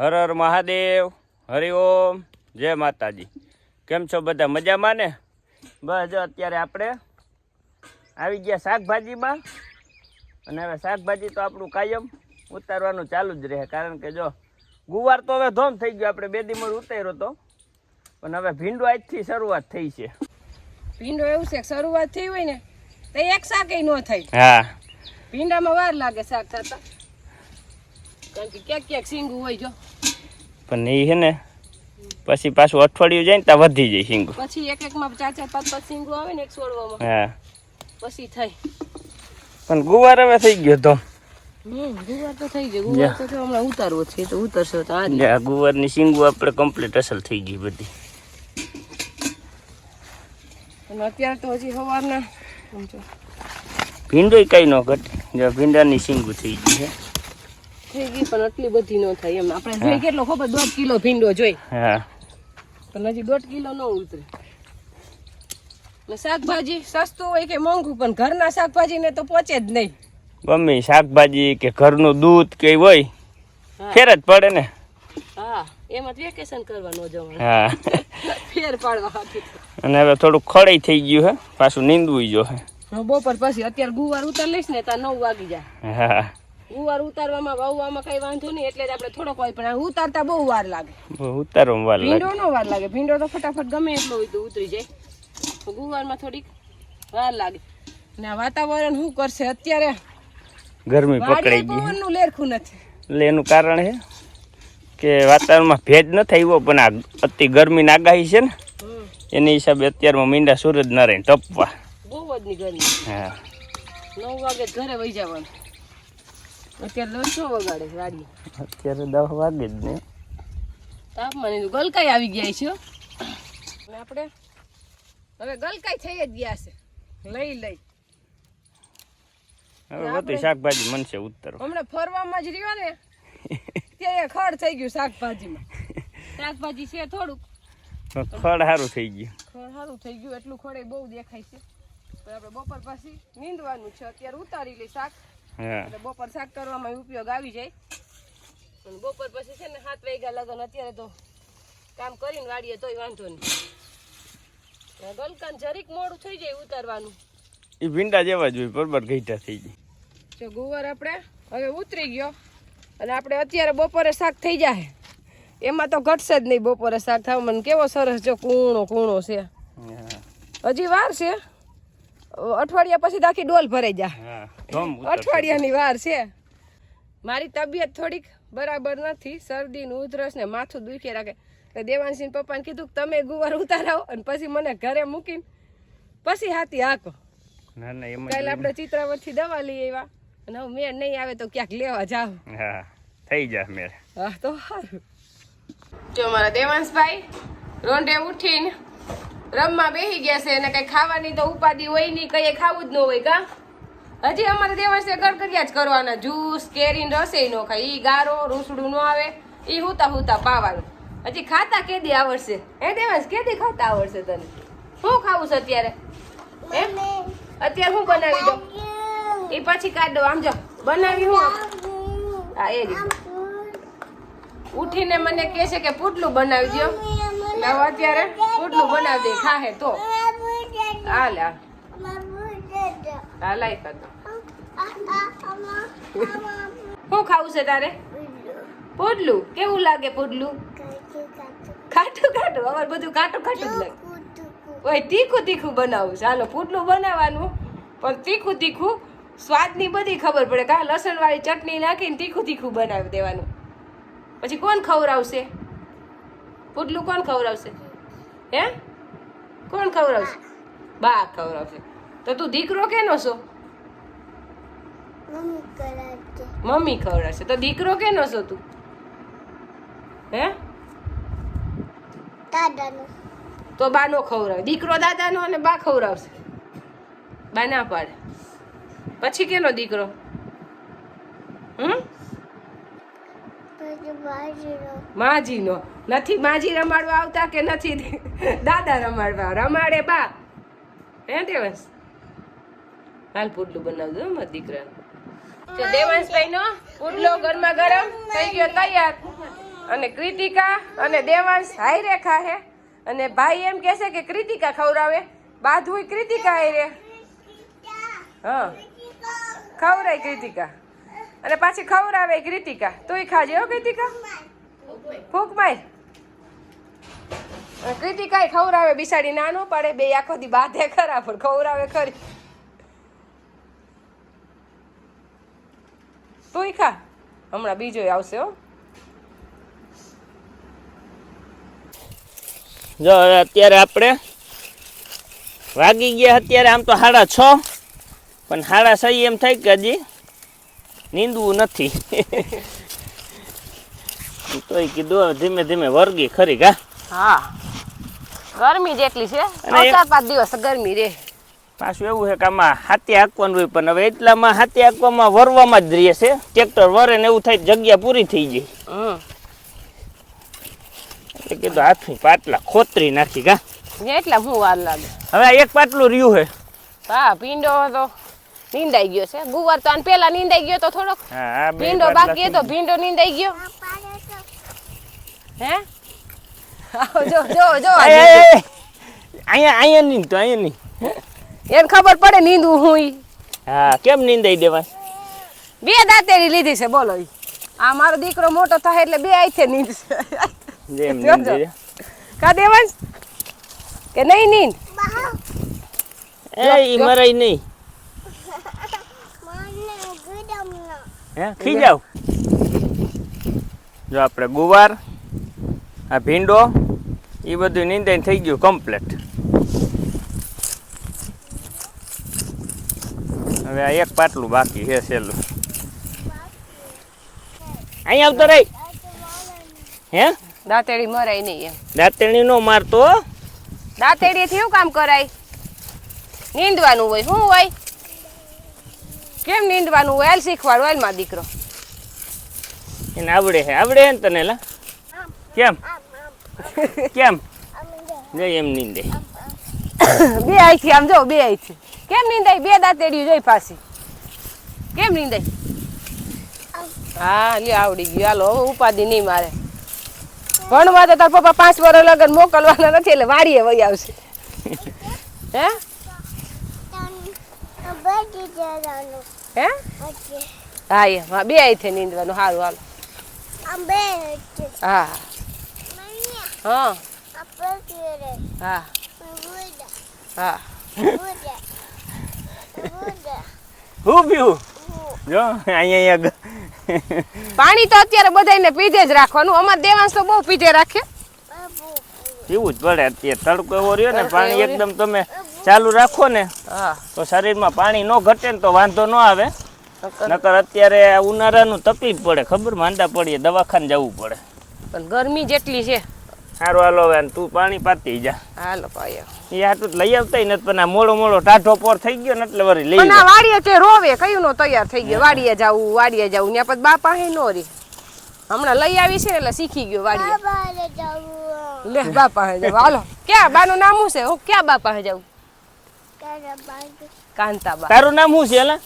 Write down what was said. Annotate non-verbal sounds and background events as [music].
હર હર મહાદેવ હરિઓમ જય માતાજી. કેમ છો બધા? મજામાં ને? બસ જો અત્યારે આપણે આવી ગયા શાકભાજીમાં. અને હવે શાકભાજી તો આપણું કાયમ ઉતારવાનું ચાલુ જ રહે. કારણ કે જો ગુવાર તો હવે ધોમ થઈ ગયો. આપણે બે દીમડ ઉતાર્યો તો. પણ હવે ભીંડો આજથી શરૂઆત થઈ છે. ભીંડો એવું છે શરૂઆત થઈ હોય ને તો એક શાક ન થાય. હા. ભીંડામાં વાર લાગે શાક થતા કારણ કે ક્યાંક ક્યાંક સિંગું હોય જો. પણ એ છે ને પછી પાછું અઠવાડિયું જાય ને ત્યાં વધી જાય શીંગું પછી એક એકમાં ચાર ચાર પાંચ પાંચ સિંગું આવે ને એક છોડવામાં. હા. પછી થાય. પણ ગુવાર હવે થઈ ગયો તો. ગુવાર તો થઈ ગયો. ગુવાર તો હમણાં ઉતારવો છે તો ઉતરશો તો આ ગુવારની શીંગું આપણે કમ્પ્લીટ અસલ થઈ ગઈ બધી. અને અત્યારે તો હજી સવારના ભીંડોય કઈ ન ઘટે. જો ભીંડાની શીંગું થઈ ગઈ છે. થઈ ગઈ પણ આટલી બધી ન થાય એમ. આપણે જોઈ કેટલો ખબર દોઢ કિલો ભીંડો જોઈ. હા. પણ હજી દોઢ કિલો ન ઉતરે. શાકભાજી સસ્તું હોય કે મોંઘું પણ ઘરના શાકભાજીને તો પહોંચે જ નહીં. મમ્મી શાકભાજી કે ઘરનું દૂધ કે હોય. ફેર જ પડે ને. હા એમાં વેકેશન કરવાનું જવાનું. હા. [laughs] ફેર પાડવા અને હવે થોડું ખડાઈ થઈ ગયું હે પાછું નીંદવું જો હે. હું બપોર પછી અત્યારે ગુવાર ઉતાર લઈશ ને ત્યાં નવ વાગી જાય. હા. ગુવાર ઉતારવામાં વાવવામાં કઈ વાંધો નહીં એટલે જ આપણે થોડોક હોય પણ ઉતારતા બહુ વાર લાગે. ઉતારવા ઉતારવામાં વાર લાગે. ભીંડો નો વાર લાગે. ભીંડો તો ફટાફટ ગમે એટલો હોય તો ઉતરી જાય. ગુવારમાં થોડીક વાર લાગે. ને આ વાતાવરણ શું કરશે? અત્યારે ગરમી પકડાઈ ગઈ. પવનનું લેરખું નથી. એટલે એનું કારણ છે કે વાતાવરણમાં ભેજ ન આવ્યો પણ આ અતિ ગરમીની આગાહી છે ને એની હિસાબે અત્યારમાં મીંડા સૂરજ ના રહે ટપવા. બહુ જ ની ગરમી. હા. નવ વાગે ઘરે વહી જવાનું. અત્યારે લસો વગાડે વાડી અત્યારે દસ વાગે જ ને. તાપ મને ગલકાઈ આવી ગયા છે અને આપણે હવે ગલકાઈ થઈ જ ગયા છે. લઈ લઈ. હવે બધું શાકભાજી મનશે ઉતરો હમણાં ફરવામાં જ રહ્યો ને ત્યાં ખડ થઈ ગયું શાકભાજીમાં. શાકભાજી છે થોડુંક. ખડ સારું થઈ ગયું. ખડ સારું થઈ ગયું એટલું ખડે બહુ દેખાય છે. પણ આપણે બપોર પછી નીંદવાનું છે. અત્યારે ઉતારી લઈ શાક. એટલે બપોર શાક કરવામાં ઉપયોગ આવી જાય. બપોર પછી છે ને સાત વાગ્યા લગન અત્યારે તો કામ કરીને વાળીએ તોય વાંધો નહીં. ગલકાન જરીક મોડું થઈ જાય ઉતારવાનું. એ ભીંડા જેવા જ હોય બરોબર ઘઈટા થઈ જાય. જો ગુવાર આપણે હવે ઉતરી ગયો. અને આપણે અત્યારે બપોરે શાક થઈ જાય એમાં તો ઘટશે જ નહીં બપોરે શાક થાવ. મને કેવો સરસ જો કૂણો કૂણો છે. હજી વાર છે. અઠવાડિયા પછી આખી ડોલ ભરાઈ જાય. અઠવાડિયાની વાર છે. મારી તબિયત થોડીક બરાબર નથી. શરદી નું ઉધરસ ને માથું દુખી રાખે. એટલે દેવાનસિંહ પપ્પાને કીધું કે તમે ગુવાર ઉતારાવો અને પછી મને ઘરે મૂકીને પછી હાથી હાકો. કાલે આપણે ચિત્રાવતથી દવા લઈ આવ્યા અને હવે મેળ નહીં આવે તો ક્યાંક લેવા જાવ. હા થઈ જા મેળ. હા તો સારું. જો મારા દેવાંશભાઈ રોંઢે ઉઠીને રમવા બેસી ગયા છે અને કઈ ખાવાની તો ઉપાધિ હોય નહીં કઈ ખાવું જ ન હોય કા? હજી અમારે દેવાંશે ગરગરિયા જ કરવાના. જ્યુસ કેરીન રસોઈ નો ખાય. ઈ ગારો રૂસડું ન આવે. ઈ હુતા હુતા પાવાનું. હજી ખાતા કેદી આવડશે હે દેવાંશ કેદી ખાતા આવડશે તને? શું ખાવું છે અત્યારે? હે અત્યારે હું બનાવી દઉં? એ પછી કાઢ. દો આમ જો બનાવી હું? હા એ રીતે. ઉઠીને મને કહે છે કે પુટલું બનાવી દો અત્યારે. પુટલું બનાવી દે ખાહે તો. હાલ હાલ. હા લાઈ કર દો. [laughs] શું ખાવું છે તારે? પુડલું. કેવું લાગે પુડલું? ખાટું ખાટું. અમાર બધું ખાટું ખાટું જ લાગે. ઓય તીખું તીખું બનાવું ચાલો પુડલું બનાવવાનું. પણ તીખું તીખું સ્વાદની બધી ખબર પડે કા લસણવાળી ચટણી નાખીને તીખું તીખું બનાવી દેવાનું. પછી કોણ ખવડાવશે? પુડલું કોણ ખવડાવશે? હે? કોણ ખવડાવશે? બા ખવડાવશે. તો તું દીકરો કેનો છો? મમ્મી ખવડાવશે. તો દીકરો કેનો છો તું? હે? તો બાનો ખવડાવે. દીકરો દાદાનો અને બા ખવડાવશે. બા ના પાડે. પછી કેનો દીકરો? હમ? માજીનો. નથી માજી રમાડવા આવતા કે નથી? દાદા રમાડવા. રમાડે બા. હે દેવંશ? હાલ પુડલું બનાવજો મારા દીકરાને. જો દેવાંશભાઈ નો પુડલો ગરમા ગરમ થઈ ગયો તૈયાર. અને કૃતિકા અને દેવાંશ હાઈ રેખા હે અને ભાઈ એમ કહેશે કે કૃતિકા ખવડાવે. બાધુય કૃતિકા હાઈ રે. હા. ખવડાય કૃતિકા. અને પાછી ખવડાવે કૃતિકા. તુંય ખાજે હો કૃતિકા. ફૂક માય કૃતિકા ખવડાવે બિસાડી નાનું પડે, બે આખો દી બાધે ખરા, પણ ખવડાવે ખરી. તુંય ખા. હમણાં બીજો આવશે હો. જો અત્યારે આપણે વાગી ગયા અત્યારે આમ તો સાડા છ પણ સાડા છ એમ થાય કે હજી નીંદવું નથી. [laughs] તોય કીધું ધીમે ધીમે વર્ગી ખરી કા હા. ગરમી જેટલી છે. ચાર પાંચ દિવસ ગરમી રે. પાછું એવું છે કે આમાં હાથી હાંકવાનું હોય પણ હવે એટલામાં હાથી હાંકવામાં વરવામાં જ રહે છે. ટ્રેક્ટર વરે ને એવું થાય જગ્યા પૂરી થઈ ગઈ હમ. એટલે કીધું હાથની પાટલા ખોતરી નાખી કા. એટલા હું વાર લાગે? હવે એક પાટલું રહ્યું છે. હા ભીંડો તો નીંદાઈ ગયો છે. ગુવાર તો આને પેલા નીંદાઈ ગયો તો થોડોક. હા ભીંડો બાકી હતો ભીંડો નીંદાઈ ગયો. હે? [laughs] આવો જો જો જો. અહીંયા અહીંયા નહીં તો અહીંયા નહીં. એને ખબર પડે નીંદવું હું ઈ. હા કેમ નીંદાઈ દેવાય? બે દાંતેડી લીધી છે બોલો. આ મારો દીકરો મોટો થાય એટલે બે આઈ છે નીંદશે કા દેવાંશ કે નહીં નીંદ? એ ઈ મરાય નહીં. હે ખી જાવ? જો આપણે ગુવાર આ ભીંડો એ બધું નીંદાઈને થઈ ગયું કમ્પ્લેટ હવે આ એક પાટલું બાકી છે છેલ્લું. અહીં આવતો રહી. હે? દાંતેડી મરાય નહીં એમ. દાંતેડી નો મારતો દાંતેડી થી શું કામ કરાય? નીંદવાનું હોય શું હોય? કેમ નીંદવાનું હોય? હાલ શીખવાડો હાલમાં દીકરો. એને આવડે છે આવડે છે ને તને લા? કેમ? કેમ? જઈ એમ નીંદે. બે આઈથી આમ જો બે આઈથી કેમ નીંદાય? બે દાંતેડી જોઈ પાછી. કેમ નીંદાય? હા લે આવડી ગયું. હાલો, હવે ઉપાધિ નહીં મારે. ભણવા તો તાર પપ્પા પાંચ વર્ષ લગન મોકલવાના નથી, એટલે વાડીએ વહી આવશે. હે? હે? હા એ હા, બે આઈથી નીંદવાનું. સારું હાલો. હા. હા. હા. હા. હું પીવું? જો અહીંયા અહીંયા પાણી તો અત્યારે બધાને પીધે જ રાખવાનું. અમારે દેવાંશ તો બહુ પીધે રાખે. પીવું જ પડે અત્યારે. તડકો એવો રહ્યો ને પાણી એકદમ તમે ચાલુ રાખો ને હા. તો શરીરમાં પાણી ન ઘટે ને તો વાંધો ન આવે. નકર અત્યારે ઉનાળાનું તકલીફ પડે. ખબર માંદા પડીએ દવાખાને જવું પડે. પણ ગરમી જેટલી છે. સારું હાલો હવે તું પાણી પાતી જા. હાલો પાયો. એ હાટું લઈ આવતા નથી પણ આ મોડો મોડો ટાઢો પોર થઈ ગયો ને એટલે વળી લઈ ના વાડીએ તે રોવે કયું નો તૈયાર થઈ ગયો? વાડીએ જાવું વાડીએ જાવું ને પછી બાપા હે નો રી. હમણાં લઈ આવી છે એટલે શીખી ગયો વાડીએ. લે બાપા હે જાવ. હાલો. ક્યાં? બાનું નામ શું છે? હું ક્યાં બાપા હે જાવ? કાંતાબા. તારું નામ શું છે એલા